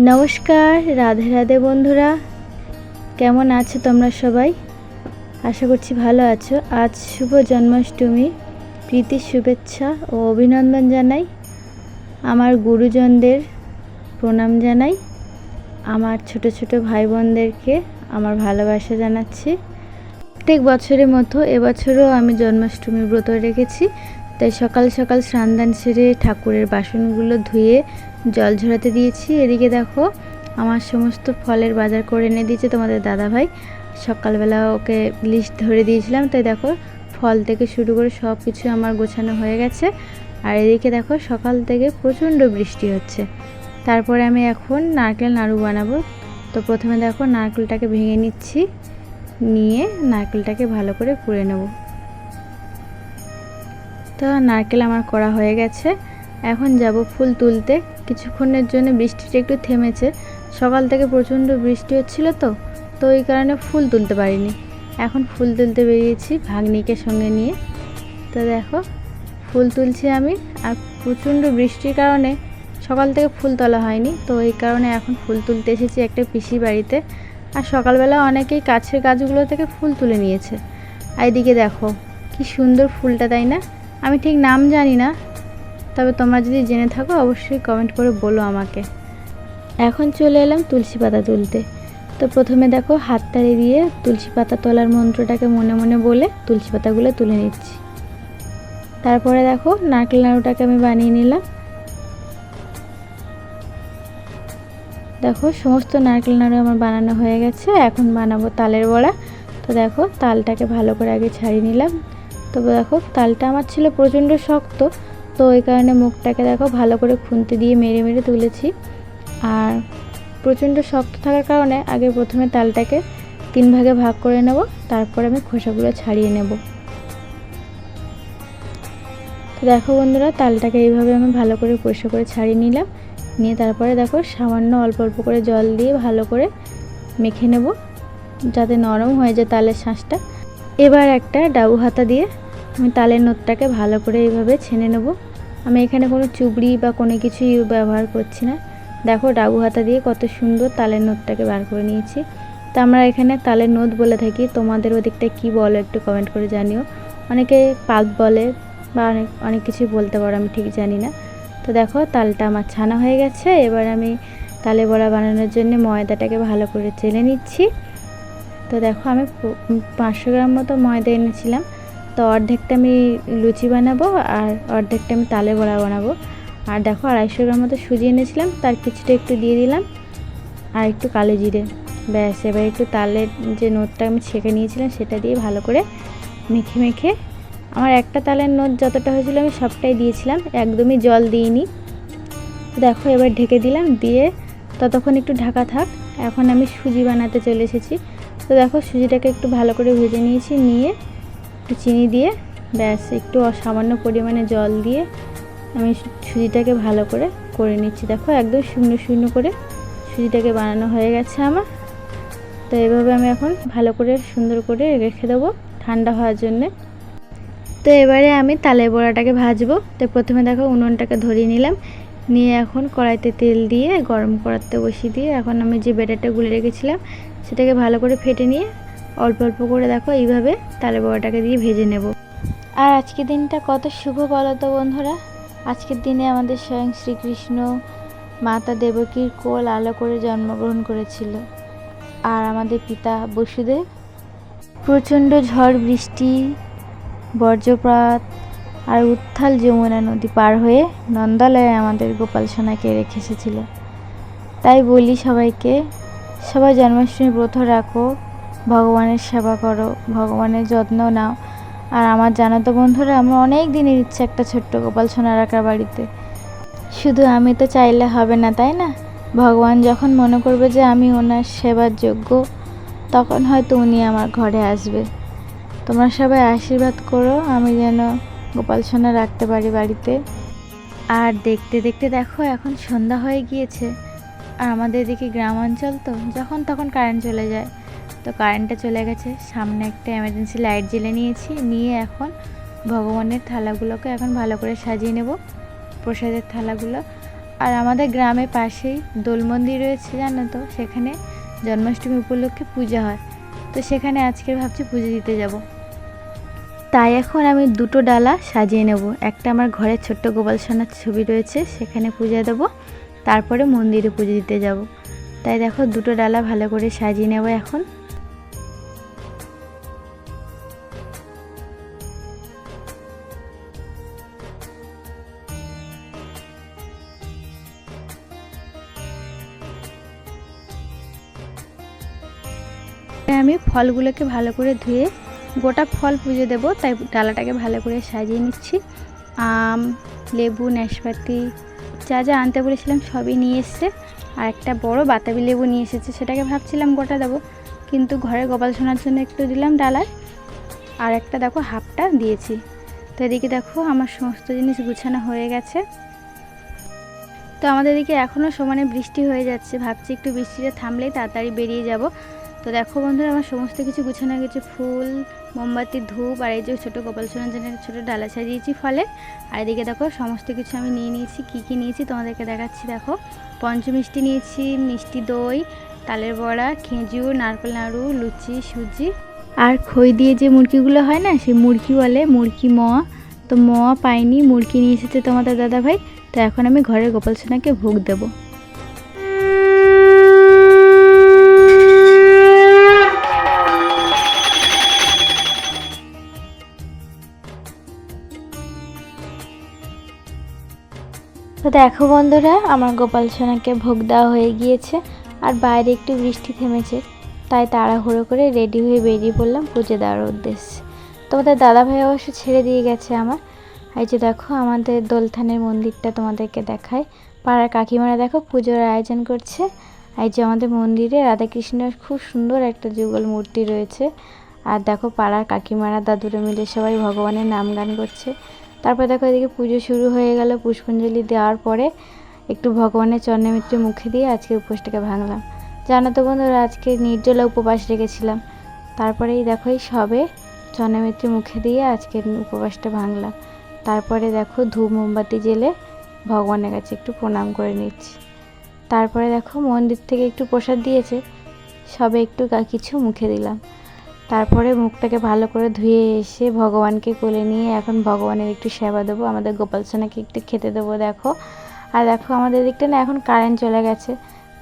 নমস্কার, রাধে রাধে বন্ধুরা। কেমন আছো তোমরা সবাই? আশা করছি ভালো আছো। আজ শুভ জন্মাষ্টমী। প্রীতির শুভেচ্ছা ও অভিনন্দন জানাই। আমার গুরুজনদের প্রণাম জানাই। আমার ছোট ছোট ভাই বোনদেরকে আমার ভালোবাসা জানাচ্ছি। প্রত্যেক বছরের মতো এবছরও আমি জন্মাষ্টমী ব্রত রেখেছি। তাই সকাল সকাল স্নান সেরে ঠাকুরের বাসনগুলো ধুয়ে জল ঝরাতে দিয়েছি। এদিকে দেখো, আমার সমস্ত ফলের বাজার করে এনে দিয়েছে তোমাদের দাদা ভাই সকালবেলা ওকে লিস্ট ধরে দিয়েছিলাম, তাই দেখো, ফল থেকে শুরু করে সব কিছু আমার গোছানো হয়ে গেছে। আর এদিকে দেখো, সকাল থেকে প্রচণ্ড বৃষ্টি হচ্ছে। তারপরে আমি এখন নারকেল নাড়ু বানাবো। তো প্রথমে দেখো, নারকেলটাকে ভেঙে নিচ্ছি, নিয়ে নারকেলটাকে ভালো করে কুড়ে নেব। তো নারকেল আমার করা হয়ে গেছে। এখন যাব ফুল তুলতে। কিছুক্ষণের জন্য বৃষ্টিটা একটু থেমেছে। সকাল থেকে প্রচণ্ড বৃষ্টি হচ্ছিল তো তো ওই কারণে ফুল তুলতে পারিনি। এখন ফুল তুলতে বেরিয়েছি ভাগ্নিকে সঙ্গে নিয়ে। তো দেখো, ফুল তুলছি আমি আর প্রচণ্ড বৃষ্টির কারণে সকাল থেকে ফুল তোলা হয়নি। তো এই কারণে এখন ফুল তুলতে এসেছি একটা পিসি বাড়িতে। আর সকালবেলা অনেকেই কাছের গাছগুলো থেকে ফুল তুলে নিয়েছে। আর এদিকে দেখো, কি সুন্দর ফুলটা, তাই না? আমি ঠিক নাম জানি না, তবে তোমরা যদি জেনে থাকো, অবশ্যই কমেন্ট করে বলো আমাকে। এখন চলে এলাম তুলসী পাতা তুলতে। তো প্রথমে দেখো হাত হাততালি দিয়ে তুলসী পাতা তোলার মন্ত্রটাকে মনে মনে বলে তুলসী পাতাগুলো তুলে নিচ্ছি। তারপরে দেখো নারকেল নাড়ুটাকে আমি বানিয়ে নিলাম। দেখো সমস্ত নারকেল নাড়ু আমার বানানো হয়ে গেছে, এখন বানাবো তালের বড়া। তো দেখো তালটাকে ভালো করে আগে ছাড়িয়ে নিলাম। তবে দেখো, তালটা আমার ছিল প্রচণ্ড শক্ত, তো ওই কারণে মুখটাকে দেখো ভালো করে খুন্তি দিয়ে মেরে মেরে তুলেছি। আর প্রচণ্ড শক্ত থাকার কারণে আগে প্রথমে তালটাকে তিন ভাগে ভাগ করে নেব, তারপর আমি খোসাগুলো ছাড়িয়ে নেব। তো দেখো বন্ধুরা, তালটাকে এইভাবে আমি ভালো করে পরিষ্কার করে ছাড়িয়ে নিলাম। নিয়ে তারপরে দেখো, সামান্য অল্প অল্প করে জল দিয়ে ভালো করে মেখে নেব, যাতে নরম হয়ে যায় তালের শাঁসটা। এবার একটা ডাবু হাতা দিয়ে আমি তালের নোটটাকে ভালো করে এইভাবে ছেনে নেব। আমি এখানে কোনো চুবড়ি বা কোনো কিছুই ব্যবহার করছি না। দেখো ডাবু হাতা দিয়ে কত সুন্দর তালের নোটটাকে বার করে নিয়েছি। তো আমরা এখানে তালের নোট বলে থাকি। তোমাদের ওদিকটা কি বলো একটু কমেন্ট করে জানিও। অনেকে পাক বলে বা অনেক অনেক কিছুই বলতে পারো, আমি ঠিক জানি না। তো দেখো তালটা আমার ছানা হয়ে গেছে। এবার আমি তালে বড়া বানানোর জন্য ময়দাটাকে ভালো করে চেলে নিচ্ছি। তো দেখো আমি পাঁচশো গ্রাম মতো ময়দা এনেছিলাম। তো অর্ধেকটা আমি লুচি বানাবো আর অর্ধেকটা আমি তালে বড়া বানাবো। আর দেখো আড়াইশো গ্রাম মতো সুজি এনেছিলাম, তার কিছুটা একটু দিয়ে দিলাম। আর একটু কালো জিরে। ব্যাস, এবার একটু তালের যে নোটটা আমি ছেঁকে নিয়েছিলাম, সেটা দিয়ে ভালো করে মেখে মেখে আমার একটা তালের নোট যতটা হয়েছিল আমি সবটাই দিয়েছিলাম, একদমই জল দিইনি। দেখো এবার ঢেকে দিলাম, দিয়ে ততক্ষণ একটু ঢাকা থাক। এখন আমি সুজি বানাতে চলে এসেছি। তো দেখো সুজিটাকে একটু ভালো করে ভেজে নিয়েছি, নিয়ে একটু চিনি দিয়ে, ব্যাস, একটু সামান্য পরিমাণে জল দিয়ে আমি সুজিটাকে ভালো করে করে নিচ্ছি। দেখো একদম শূন্য শূন্য করে সুজিটাকে বানানো হয়ে গেছে আমার। তো এভাবে আমি এখন ভালো করে সুন্দর করে রেখে দেবো ঠান্ডা হওয়ার জন্যে। তো এবারে আমি তালে বড়াটাকে ভাজবো। তো প্রথমে দেখো উনুনটাকে ধরিয়ে নিলাম। নিয়ে এখন কড়াইতে তেল দিয়ে গরম করাতে বসিয়ে দিয়ে এখন আমি যে ব্যাটারটা গুলে রেখেছিলাম সেটাকে ভালো করে ফেটে নিয়ে অল্প অল্প করে দেখো এইভাবে তালে বড়াটাকে দিয়ে ভেজে নেব। আর আজকের দিনটা কত শুভ বলো তো বন্ধুরা? আজকের দিনে আমাদের স্বয়ং শ্রীকৃষ্ণ মাতা দেবকীর কোল আলো করে জন্মগ্রহণ করেছিল। আর আমাদের পিতা বসুদেব, প্রচণ্ড ঝড় বৃষ্টি বর্জ্যপাত আর উত্থাল যমুনা নদী পার হয়ে নন্দালয়ে আমাদের গোপাল সোনাকে রেখে এসেছিল। তাই বলি সবাইকে সবাই জন্মাষ্টমী ব্রত রাখো, ভগবানের সেবা করো, ভগবানের যত্ন নাও। আর আমার জানা তো বন্ধুরা, আমার অনেক দিনের ইচ্ছে একটা ছোট্ট গোপাল সোনা রাখার বাড়িতে। শুধু আমি তো চাইলে হবে না, তাই না? ভগবান যখন মনে করবে যে আমি ওনার সেবার যোগ্য, তখন হয়তো উনি আমার ঘরে আসবে। তোমরা সবাই আশীর্বাদ করো, আমি যেন গোপাল সোনা রাখতে পারি বাড়িতে। আর দেখতে দেখতে দেখো, এখন সন্ধ্যা হয়ে গিয়েছে। আর আমাদের এদিকে গ্রাম অঞ্চল তো, যখন তখন কারেন্ট চলে যায়। তো কারেন্টটা চলে গেছে। সামনে একটা এমার্জেন্সি লাইট জ্বেলে নিয়েছি। নিয়ে এখন ভগবানের থালাগুলোকে এখন ভালো করে সাজিয়ে নেব, প্রসাদের থালাগুলো। আর আমাদের গ্রামের পাশেই দোল মন্দির রয়েছে, জানো তো? সেখানে জন্মাষ্টমী উপলক্ষে পূজা হয়। তো সেখানে আজকে ভাবছি পুজো দিতে যাব। তাই এখন আমি দুটো ডালা সাজিয়ে নেব। একটা আমার ঘরের ছোট্ট গোপাল সোনার ছবি রয়েছে, সেখানে পূজা দেবো। তারপরে মন্দিরে পুজো দিতে যাব। তাই দেখো দুটো ডালা ভালো করে সাজিয়ে নেব এখন। আমি ফলগুলোকে ভালো করে ধুয়ে গোটা ফল পুজো দেবো, তাই ডালাটাকে ভালো করে সাজিয়ে নিচ্ছি। আম, লেবু, নাশপাতি যা যা আনতে বলেছিলাম সবই নিয়ে এসছে। আর একটা বড় বাতাবি লেবু নিয়ে এসেছে, সেটাকে ভাবছিলাম গোটা দেবো। কিন্তু ঘরে গোপাল শোনার জন্য একটু দিলাম ডালার আর একটা দেখো হাফটা দিয়েছি। তো এদিকে দেখো আমার সমস্ত জিনিস গুছানো হয়ে গেছে। তো আমাদের এদিকে এখনও সমানে বৃষ্টি হয়ে যাচ্ছে। ভাবছি একটু বৃষ্টিটা থামলেই তাড়াতাড়ি বেরিয়ে যাব। তো দেখো বন্ধুরা, আমার সমস্ত কিছু গুছানো গেছে। ফুল, মোমবাতি, ধূপ আর এই যে ছোটো গোপাল সোনার জন্য ছোটো ডালা সাজিয়েছি ফলে। আর এদিকে দেখো, সমস্ত কিছু আমি নিয়ে নিয়েছি। কী কী নিয়েছি তোমাদেরকে দেখাচ্ছি, দেখো। পঞ্চমিষ্টি নিয়েছি, মিষ্টি দই, তালের বড়া, খেজুর, নারকেল নাড়ু, লুচি, সুজি। আর খই দিয়ে যে মুরগিগুলো হয় না, সেই মুরগি বলে মুরগি মোয়া তো মোয়া পাইনি, মুরগি নিয়ে এসেছে তোমাদের দাদা ভাই তো এখন আমি ঘরের গোপাল সোনাকে ভোগ দেবো। তো দেখো বন্ধুরা, আমার গোপাল সোনাকে ভোগ দেওয়া হয়ে গিয়েছে আর বাইরে একটু বৃষ্টি থেমেছে, তাই তাড়াহুড়ো করে রেডি হয়ে বেরিয়ে পড়লাম পুজো দেওয়ার উদ্দেশ্যে। তোমাদের দাদা ভাই অবশ্য ছেড়ে দিয়ে গেছে আমার। এই যে দেখো, আমাদের দোলথানের মন্দিরটা তোমাদেরকে দেখায়। পাড়ার কাকিমারা দেখো পুজোর আয়োজন করছে। এই যে আমাদের মন্দিরে রাধাকৃষ্ণের খুব সুন্দর একটা যুগল মূর্তি রয়েছে। আর দেখো পাড়ার কাকিমারা, দাদুরা মিলে সবাই ভগবানের নাম গান করছে। তারপর দেখো এদিকে পুজো শুরু হয়ে গেল, পুষ্পাঞ্জলি দেওয়ার পরে একটু ভগবানের চরণমিত্রে মুখে দিয়ে আজকে উপোসটাকে ভাঙলাম। জানো তো বন্ধুরা, আজকে নির্জলা উপবাস রেখেছিলাম। তারপরেই দেখো এই সবে চরণমিত্রে মুখে দিয়ে আজকে উপবাসটা ভাঙলাম। তারপরে দেখো ধূপ মোমবাতি জেলে ভগবানের কাছে একটু প্রণাম করে নিচ্ছি। তারপরে দেখো মন্দির থেকে একটু প্রসাদ দিয়েছে, সবে একটু কিছু মুখে দিলাম। তারপরে মুখটাকে ভালো করে ধুয়ে এসে ভগবানকে কোলে নিয়ে এখন ভগবানের একটু সেবা দেবো, আমাদের গোপাল সোনাকে একটু খেতে দেবো, দেখো। আর দেখো আমাদের দিকটা না এখন কারেন্ট চলে গেছে।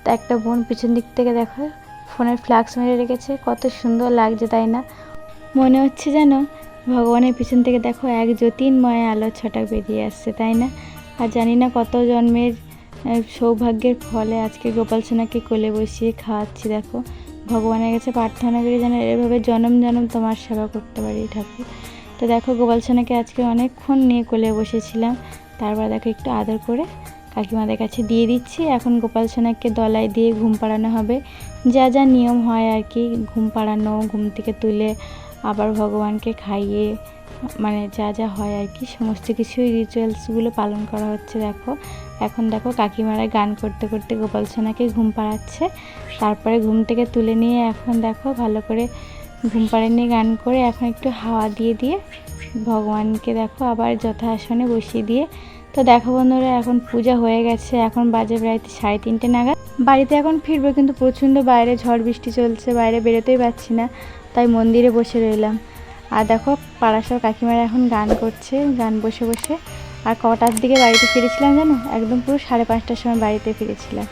তা একটা বোন পিছন দিক থেকে দেখো, ফোনের ফ্লাক্স মেরে রেখেছে, কত সুন্দর লাগছে, তাই না? মনে হচ্ছে যেন ভগবানের পিছন থেকে দেখো এক জ্যোতির্ময় আলো ছটা বেরিয়ে আসছে, তাই না? আর জানি না কত জন্মের সৌভাগ্যের ফলে আজকে গোপাল সোনাকে কোলে বসিয়ে খাওয়াচ্ছি, দেখো। ভগবানের কাছে প্রার্থনা করি যেন এভাবে জনম জনম তোমার সেবা করতে পারি ঠাকুর। তো দেখো গোপাল সোনাকে আজকে অনেকক্ষণ নিয়ে কোলে বসেছিলাম, তারপর দেখো একটু আদর করে কাকিমাদের কাছে দিয়ে দিচ্ছি। এখন গোপাল সোনাকে দলায় দিয়ে ঘুম পাড়ানো হবে। যা যা নিয়ম হয় আর কি, ঘুম পাড়ানো, ঘুম থেকে তুলে আবার ভগবানকে খাইয়ে মানে যা যা হয় আর কি, সমস্ত কিছুই রিচুয়ালসগুলো পালন করা হচ্ছে, দেখো। এখন দেখো কাকিমারা গান করতে করতে গোপাল সোনাকে ঘুম পাড়াচ্ছে। তারপরে ঘুম থেকে তুলে নিয়ে এখন দেখো ভালো করে ঘুম পাড়ে নিয়ে গান করে এখন একটু হাওয়া দিয়ে দিয়ে ভগবানকে দেখো আবার যথা আসনে বসিয়ে দিয়ে, তো দেখো বন্ধুরা এখন পূজা হয়ে গেছে, এখন বাজে প্রায় সাড়ে তিনটে নাগাদ। বাড়িতে এখন ফিরবো কিন্তু প্রচণ্ড বাইরে ঝড় বৃষ্টি চলছে, বাইরে বেরোতেই পারছি না, তাই মন্দিরে বসে রইলাম। আর দেখো পাড়া সব কাকিমারা এখন গান করছে, গান বসে বসে। আর কটার দিকে বাড়িতে ফিরেছিলাম জানো? একদম পুরো সাড়ে পাঁচটার সময় বাড়িতে ফিরেছিলাম।